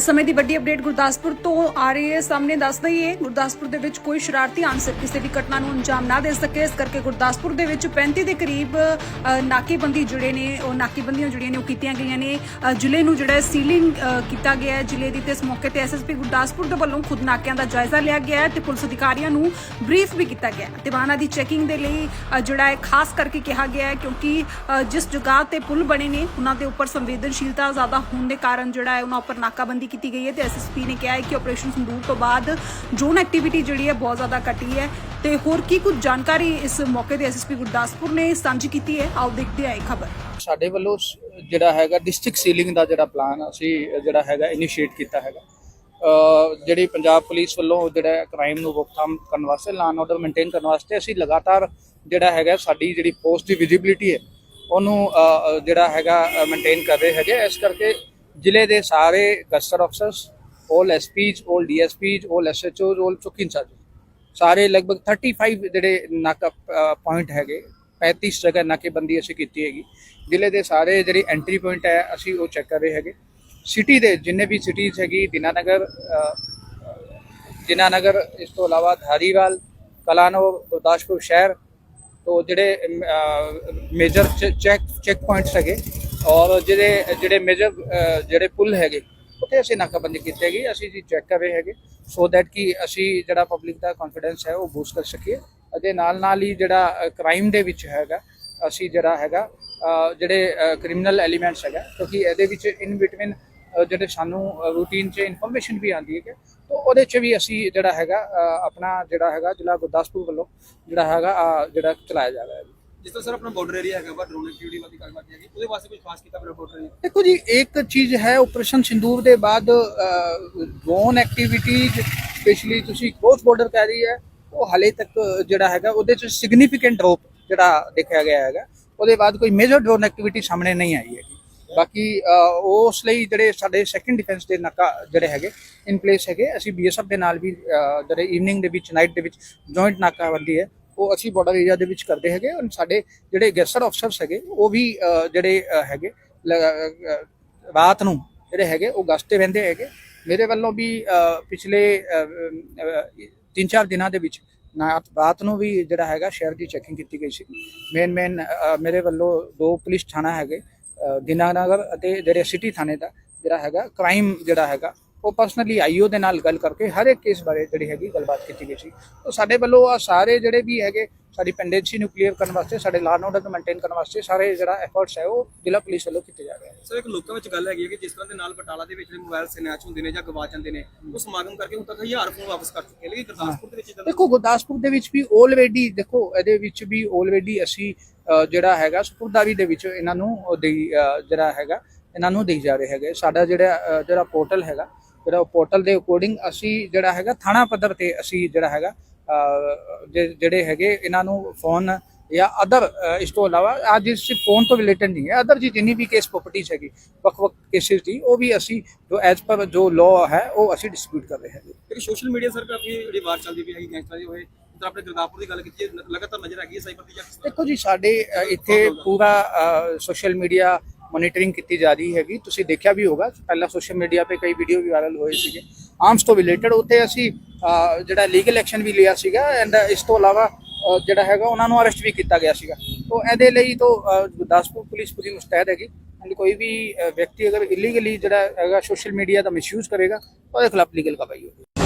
ਇਸ ਸਮੇਂ ਦੀ ਵੱਡੀ ਅਪਡੇਟ ਗੁਰਦਾਸਪੁਰ ਤੋਂ ਆ ਰਹੀ ਹੈ। ਸਾਹਮਣੇ ਦੱਸ ਦਈਏ, ਗੁਰਦਾਸਪੁਰ ਦੇ ਵਿੱਚ ਕੋਈ ਸ਼ਰਾਰਤੀ ਅਨਸਰ ਕਿਸੇ ਵੀ ਘਟਨਾ ਨੂੰ ਅੰਜਾਮ ਨਾ ਦੇ ਸਕੇ। ਇਸ ਕਰਕੇ ਗੁਰਦਾਸਪੁਰ ਦੇ ਵਿੱਚ 35 ਦੇ ਕਰੀਬ ਨਾਕੇਬੰਦੀ ਜਿਹੜੇ ਨੇ, ਉਹ ਨਾਕੇਬੰਦੀਆਂ ਜਿਹੜੀਆਂ ਨੇ, ਉਹ ਕੀਤੀਆਂ ਗਈਆਂ ਨੇ। ਜ਼ਿਲ੍ਹੇ ਨੂੰ ਜਿਹੜਾ ਸੀਲਿੰਗ ਕੀਤਾ ਗਿਆ ਹੈ। ਜ਼ਿਲ੍ਹੇ ਦੀ ਤੇ ਇਸ ਮੌਕੇ ਤੇ ਐਸਐਸਪੀ ਗੁਰਦਾਸਪੁਰ ਦੇ ਵੱਲੋਂ ਖੁਦ ਨਾਕਿਆਂ ਦਾ ਜਾਇਜ਼ਾ ਲਿਆ ਗਿਆ ਹੈ ਤੇ ਪੁਲਿਸ ਅਧਿਕਾਰੀਆਂ ਨੂੰ ਬਰੀਫ ਵੀ ਕੀਤਾ ਗਿਆ ਹੈ। ਤੇ ਵਾਹਨਾਂ ਦੀ ਚੈਕਿੰਗ ਦੇ ਲਈ ਜਿਹੜਾ ਹੈ ਖਾਸ ਕਰਕੇ ਕਿਹਾ ਗਿਆ ਹੈ ਕਿਉਂਕਿ ਜਿਸ ਜਗ੍ਹਾ ਤੇ ਪੁਲ ਬਣੇ ਨੇ, ਉਹਨਾਂ ਦੇ ਉੱਪਰ ਸੰਵੇਦਨਸ਼ੀਲਤਾ ਜ਼ਿਆਦਾ ਹੋਣ ਦੇ ਕਾਰਨ ਜਿਹੜਾ ਹੈ ਉਹਨਾਂ ਉੱਪਰ ਨਾਕਾਬੰਦੀ ਕੀਤੀ ਗਈ ਹੈ ਤੇ ਐਸਐਸਪੀ ਨੇ ਕਿਹਾ ਹੈ ਕਿ ਆਪਰੇਸ਼ਨ ਸੰਦੂਕ ਤੋਂ ਬਾਅਦ ਡਰੋਨ ਐਕਟੀਵਿਟੀ ਜਿਹੜੀ ਹੈ ਬਹੁਤ ਜ਼ਿਆਦਾ ਘਟੀ ਹੈ ਤੇ ਹੋਰ ਕੀ ਕੁਝ ਜਾਣਕਾਰੀ ਇਸ ਮੌਕੇ ਤੇ ਐਸਐਸਪੀ ਗੁਰਦਾਸਪੁਰ ਨੇ ਸਾਂਝੀ ਕੀਤੀ ਹੈ? ਆਓ ਦੇਖਦੇ ਹਾਂ ਇਹ ਖਬਰ। ਸਾਡੇ ਵੱਲੋਂ ਜਿਹੜਾ ਹੈਗਾ ਡਿਸਟ੍ਰਿਕਟ ਸੀਲਿੰਗ ਦਾ ਜਿਹੜਾ ਪਲਾਨ ਅਸੀਂ, ਜਿਹੜਾ ਹੈਗਾ ਇਨੀਸ਼ੀਏਟ ਕੀਤਾ ਹੈਗਾ। ਜਿਹੜੀ ਪੰਜਾਬ ਪੁਲਿਸ ਵੱਲੋਂ ਜਿਹੜਾ ਕ੍ਰਾਈਮ ਨੂੰ ਰੋਕਥਾਮ ਕਰਨ ਵਾਸਤੇ ਲਾਅ ਆਰਡਰ ਮੇਨਟੇਨ ਕਰਨ ਵਾਸਤੇ ਅਸੀਂ ਲਗਾਤਾਰ ਜਿਹੜਾ ਹੈਗਾ ਸਾਡੀ ਜਿਹੜੀ ਪੋਸਟ ਦੀ ਵਿਜ਼ਿਬਿਲਿਟੀ ਹੈ, ਉਹਨੂੰ ਜਿਹੜਾ ਹੈਗਾ ਮੇਨਟੇਨ ਕਰ ਰਹੇ ਹੈਗੇ ਇਸ ਕਰਕੇ ਜ਼ਿਲ੍ਹੇ ਦੇ ਸਾਰੇ ਗਸਟਰ ਅਫਸਰਸ 올 ਐਸਪੀਜ਼ 올 ਡੀਐਸਪੀਜ਼ 올 ਐਸਐਚਓਜ਼ 올 ਚੌਕੀ ਇੰਚਾਰਜ ਸਾਰੇ ਲਗਭਗ 35 ਜਿਹੜੇ ਨਾਕਾ ਪੁਆਇੰਟ ਹੈਗੇ 35 ਜਗ੍ਹਾ ਨਾਕੇਬੰਦੀ ਅਸੀਂ ਕੀਤੀ ਹੈਗੀ ਜ਼ਿਲ੍ਹੇ ਦੇ ਸਾਰੇ ਜਿਹੜੀ ਐਂਟਰੀ ਪੁਆਇੰਟ ਹੈ ਅਸੀਂ ਉਹ ਚੈੱਕ ਕਰ ਰਹੇ ਹੈਗੇ ਸਿਟੀ ਦੇ ਜਿੰਨੇ ਵੀ ਸਿਟੀਜ਼ ਹੈਗੀ ਦਿਨਾਨਗਰ ਅ, ਦਿਨਾਨਗਰ ਇਸ ਤੋਂ ਇਲਾਵਾ ਧਾਰੀਵਾਲ ਕਲਾਨੌਰ ਗੁਰਦਾਸਪੁਰ ਸ਼ਹਿਰ ਤੋਂ ਜਿਹੜੇ ਮੇਜਰ ਚੈੱਕ ਚੈੱਕ ਪੁਆਇੰਟਸ ਹੈਗੇ ਔਰ ਜਿਹੜੇ ਜਿਹੜੇ ਮੇਜਰ ਜਿਹੜੇ ਪੁਲ ਹੈਗੇ, ਉੱਥੇ ਅਸੀਂ ਨਾਕਾਬੰਦੀ ਕੀਤੀ ਹੈਗੀ, ਅਸੀਂ ਜੀ ਚੈੱਕ ਕਰ ਰਹੇ ਹੈਗੇ ਸੋ ਦੈਟ ਕਿ ਅਸੀਂ ਜਿਹੜਾ ਪਬਲਿਕ ਦਾ ਕੌਨਫੀਡੈਂਸ ਹੈ ਉਹ ਬੂਸਟ ਕਰ ਸਕੀਏ। ਅਤੇ ਨਾਲ ਨਾਲ ਹੀ ਜਿਹੜਾ ਕ੍ਰਾਈਮ ਦੇ ਵਿੱਚ ਹੈਗਾ, ਅਸੀਂ ਜਿਹੜਾ ਹੈਗਾ ਜਿਹੜੇ ਕ੍ਰਿਮੀਨਲ ਐਲੀਮੈਂਟਸ ਹੈਗਾ, ਕਿਉਂਕਿ ਇਹਦੇ ਵਿੱਚ ਇਨ ਬਿਟਵੀਨ ਜਿਹੜੇ ਸਾਨੂੰ ਰੂਟੀਨ 'ਚ ਇਨਫੋਰਮੇਸ਼ਨ ਵੀ ਆਉਂਦੀ ਹੈ ਕਿ ਤਾਂ ਉਹਦੇ 'ਚ ਵੀ ਅਸੀਂ ਜਿਹੜਾ ਹੈਗਾ ਆਪਣਾ ਜਿਹੜਾ ਹੈਗਾ ਜ਼ਿਲ੍ਹਾ ਗੁਰਦਾਸਪੁਰ ਵੱਲੋਂ ਜਿਹੜਾ ਹੈਗਾ ਜਿਹੜਾ ਚਲਾਇਆ ਜਾ ਰਿਹਾ ਹੈ। ਜਿਸ ਤਰ੍ਹਾਂ ਸਰ ਆਪਣਾ ਬਾਰਡਰ ਏਰੀਆ ਹੈਗਾ ਵਾ ਡਰੋਨ ਐਕਟੀਵਿਟੀ ਵਾਲੀ ਗੱਲ ਬਾਤ ਹੈਗੀ, ਉਹਦੇ ਵਾਸਤੇ ਕੁਝ ਖਾਸ ਕੀਤਾ ਆਪਣਾ ਬਾਰਡਰ ਏਰੀਆ ਦੇਖੋ ਜੀ, ਇੱਕ ਚੀਜ਼ ਹੈ ਆਪਰੇਸ਼ਨ ਸਿੰਦੂਰ ਦੇ ਬਾਅਦ ਡਰੋਨ ਐਕਟੀਵਿਟੀਜ਼ ਸਪੈਸ਼ਲੀ ਤੁਸੀਂ ਕ੍ਰੋਸ ਬਾਰਡਰ ਕਹਿ ਰਹੀ ਹੈ, ਉਹ ਹਾਲੇ ਤੱਕ ਜਿਹੜਾ ਹੈਗਾ, ਉਹਦੇ ਚ ਸਿਗਨੀਫੀਕੈਂਟ ਡ੍ਰੌਪ ਜਿਹੜਾ ਦੇਖਿਆ ਗਿਆ ਹੈਗਾ, ਉਹਦੇ ਬਾਅਦ ਕੋਈ ਮੇਜਰ ਡਰੋਨ ਐਕਟੀਵਿਟੀ ਸਾਹਮਣੇ ਨਹੀਂ ਆਈ ਹੈਗੀ। ਬਾਕੀ ਉਸ ਲਈ ਜਿਹੜੇ ਸਾਡੇ ਸੈਕੰਡ ਡਿਫੈਂਸ ਦੇ ਨਾਕਾ ਜਿਹੜੇ ਹੈਗੇ ਇਨ ਪਲੇਸ ਹੈਗੇ, ਅਸੀਂ ਬੀਐਸਐਫ ਦੇ ਨਾਲ ਵੀ ਜਿਹੜੇ ਈਵਨਿੰਗ ਦੇ ਵਿੱਚ ਨਾਈਟ ਦੇ ਵਿੱਚ ਜੁਆਇੰਟ ਨਾਕਾਬੰਦੀ ਹੈ ਉਹ ਅਸੀਂ ਬਾਰਡਰ ਏਰੀਆ ਦੇ ਵਿੱਚ ਕਰਦੇ ਹੈਗੇ ਔਰ ਸਾਡੇ ਜਿਹੜੇ ਗੈਸਟਰ ਅਫਸਰਸ ਹੈਗੇ, ਉਹ ਵੀ ਜਿਹੜੇ ਹੈਗੇ ਰਾਤ ਨੂੰ ਜਿਹੜੇ ਹੈਗੇ, ਉਹ ਗਸਤੇ ਰਹਿੰਦੇ ਹੈਗੇ। ਮੇਰੇ ਵੱਲੋਂ ਵੀ ਪਿਛਲੇ 3-4 ਦਿਨਾਂ ਦੇ ਵਿੱਚ ਨਾ, ਰਾਤ ਨੂੰ ਵੀ ਜਿਹੜਾ ਹੈਗਾ, ਸ਼ਹਿਰ ਦੀ ਚੈਕਿੰਗ ਕੀਤੀ ਗਈ ਸੀ। ਮੇਨ ਮੇਨ ਮੇਰੇ ਵੱਲੋਂ ਦੋ ਪੁਲਿਸ ਥਾਣਾ ਹੈਗੇ ਦਿਨਾਨਗਰ ਅਤੇ ਜਿਹੜੇ ਸਿਟੀ ਥਾਣੇ ਦਾ ਜਿਹੜਾ ਹੈਗਾ ਕ੍ਰਾਈਮ ਜਿਹੜਾ ਹੈਗਾ ਉਹ ਪਰਸਨਲੀ ਆਈਓ ਦੇ ਨਾਲ ਗੱਲ ਕਰਕੇ ਹਰ ਇੱਕ ਕੇਸ ਬਾਰੇ ਜਿਹੜੀ ਹੈਗੀ ਗੱਲਬਾਤ ਕੀਤੀ ਗਈ ਸੀ। ਤਾਂ ਸਾਡੇ ਵੱਲੋਂ ਆ ਸਾਰੇ ਜਿਹੜੇ ਵੀ ਹੈਗੇ ਸਾਡੀ ਪੈਂਡੈਂਸੀ ਨੂੰ ਕਲੀਅਰ ਕਰਨ ਵਾਸਤੇ ਸਾਡੇ ਲਾਅ ਆਰਡਰ ਨੂੰ ਮੇਨਟੇਨ ਕਰਨ ਵਾਸਤੇ ਸਾਰੇ ਜਿਹੜਾ ਐਫਰਟਸ ਹੈ ਉਹ ਜ਼ਿਲ੍ਹਾ ਪੁਲਿਸ ਵੱਲੋਂ ਕੀਤੇ ਜਾ ਰਹੇ ਹਨ। ਸਰ ਇੱਕ ਲੋਕਾਂ ਵਿੱਚ ਗੱਲ ਹੈਗੀ ਹੈ ਕਿ ਜਿਸ ਤਰ੍ਹਾਂ ਦੇ ਨਾਲ ਬਟਾਲਾ ਦੇ ਵਿੱਚ ਮੋਬਾਈਲ ਸਨੈਚ ਹੁੰਦੇ ਨੇ ਜਾਂ ਗਵਾ ਜਾਂਦੇ ਨੇ ਉਹ ਸਮਾਗਮ ਕਰਕੇ ਹੁਣ ਤੱਕ ਹਜ਼ਾਰ ਫੋਨ ਵਾਪਸ ਕਰ ਚੁੱਕੇ ਲੇਕਿਨ ਗੁਰਦਾਸਪੁਰ ਦੇ ਵਿੱਚ ਦੇਖੋ ਗੁਰਦਾਸਪੁਰ ਦੇ ਵਿੱਚ ਵੀ ਆਲਰੇਡੀ ਦੇਖੋ ਇਹਦੇ ਵਿੱਚ ਵੀ ਆਲਰੇਡੀ ਅਸੀਂ ਜਿਹੜਾ ਹੈਗਾ ਸੁਪਰਦਾਰੀ ਦੇ ਵਿੱਚ ਇਹਨਾਂ ਨੂੰ ਜਿਹੜਾ ਹੈਗਾ ਇਹਨਾਂ ਨੂੰ ਦੇਈ ਜਾ ਰਹੇ ਹੈਗੇ। ਸਾਡਾ ਜਿਹੜਾ ਜਿਹੜਾ ਪੋਰਟਲ ਹੈਗਾ ਜਿਹੜਾ ਪੋਰਟਲ ਦੇ ਅਕੋਰਡਿੰਗ ਅਸੀਂ ਜਿਹੜਾ ਹੈਗਾ ਥਾਣਾ ਪੱਧਰ ਤੇ ਅਸੀਂ ਜਿਹੜਾ ਹੈਗਾ ਜਿਹੜੇ ਹੈਗੇ ਇਹਨਾਂ ਨੂੰ ਫੋਨ ਜਾਂ ਅਦਰ ਇਸ ਤੋਂ ਇਲਾਵਾ ਅੱਜ ਇਸ ਫੋਨ ਤੋਂ ਰਿਲੇਟਡ ਨਹੀਂ ਹੈ ਅਦਰ ਜੀ ਜਿੰਨੀ ਵੀ ਕੇਸ ਪ੍ਰਾਪਰਟੀਜ਼ ਹੈਗੀ ਵੱਖ ਵੱਖ ਕੇਸਿਸ ਦੀ ਉਹ ਵੀ ਅਸੀਂ ਜੋ ਐਜ਼ ਪਰ ਜੋ ਲਾਅ ਹੈ ਉਹ ਅਸੀਂ ਡਿਸਪਿਊਟ ਕਰ ਰਹੇ ਹੈਗੇ। ਇੱਕ ਸੋਸ਼ਲ ਮੀਡੀਆ ਸਰ ਕਾਫੀ ਜਿਹੜੀ ਵਾਰ ਚੱਲਦੀ ਪਈ ਹੈਗੀ ਗੈਂਗਸਟਰ ਦੀ ਹੋਏ ਆਪਣੇ ਗੁਰਦਾਸਪੁਰ ਦੀ ਗੱਲ ਕੀਤੀ ਹੈ ਲਗਾਤਾਰ ਨਜ਼ਰ ਹੈਗੀ ਹੈ ਸਾਈਬਰ ਦੀ ਜਾਂ ਦੇਖੋ ਜੀ ਸਾਡੇ ਇੱਥੇ ਪੂਰਾ ਸੋਸ਼ਲ ਮੀਡੀਆ ਮੋਨੀਟਰਿੰਗ ਕੀਤੀ ਜਾ ਰਹੀ ਹੈਗੀ। ਤੁਸੀਂ ਦੇਖਿਆ ਵੀ ਹੋਗਾ, ਪਹਿਲਾਂ ਸੋਸ਼ਲ ਮੀਡੀਆ ਤੇ ਕਈ ਵੀਡੀਓ ਵੀ ਵਾਇਰਲ ਹੋਏ ਸੀਗੇ। ਆਰਮਸ ਤੋਂ ਰਿਲੇਟਡ ਉੱਥੇ ਅਸੀਂ ਜਿਹੜਾ ਲੀਗਲ ਐਕਸ਼ਨ ਵੀ ਲਿਆ ਸੀਗਾ ਐਂਡ ਇਸ ਤੋਂ ਇਲਾਵਾ ਜਿਹੜਾ ਹੈਗਾ ਉਹਨਾਂ ਨੂੰ ਅਰੈਸਟ ਵੀ ਕੀਤਾ ਗਿਆ ਸੀਗਾ। ਤੋਂ ਇਹਦੇ ਲਈ ਤੋਂ ਗੁਰਦਾਸਪੁਰ ਪੁਲਿਸ ਪੂਰੀ ਮੁਸਤੈਦ ਹੈਗੀ। ਐਂਡ ਕੋਈ ਵੀ ਵਿਅਕਤੀ ਅਗਰ ਇਲੀਗਲੀ ਜਿਹੜਾ ਹੈਗਾ ਸੋਸ਼ਲ ਮੀਡੀਆ ਦਾ ਮਿਸਯੂਜ਼ ਕਰੇਗਾ, ਉਹਦੇ ਖਿਲਾਫ ਲੀਗਲ ਕਾਰਵਾਈ ਹੋਵੇਗੀ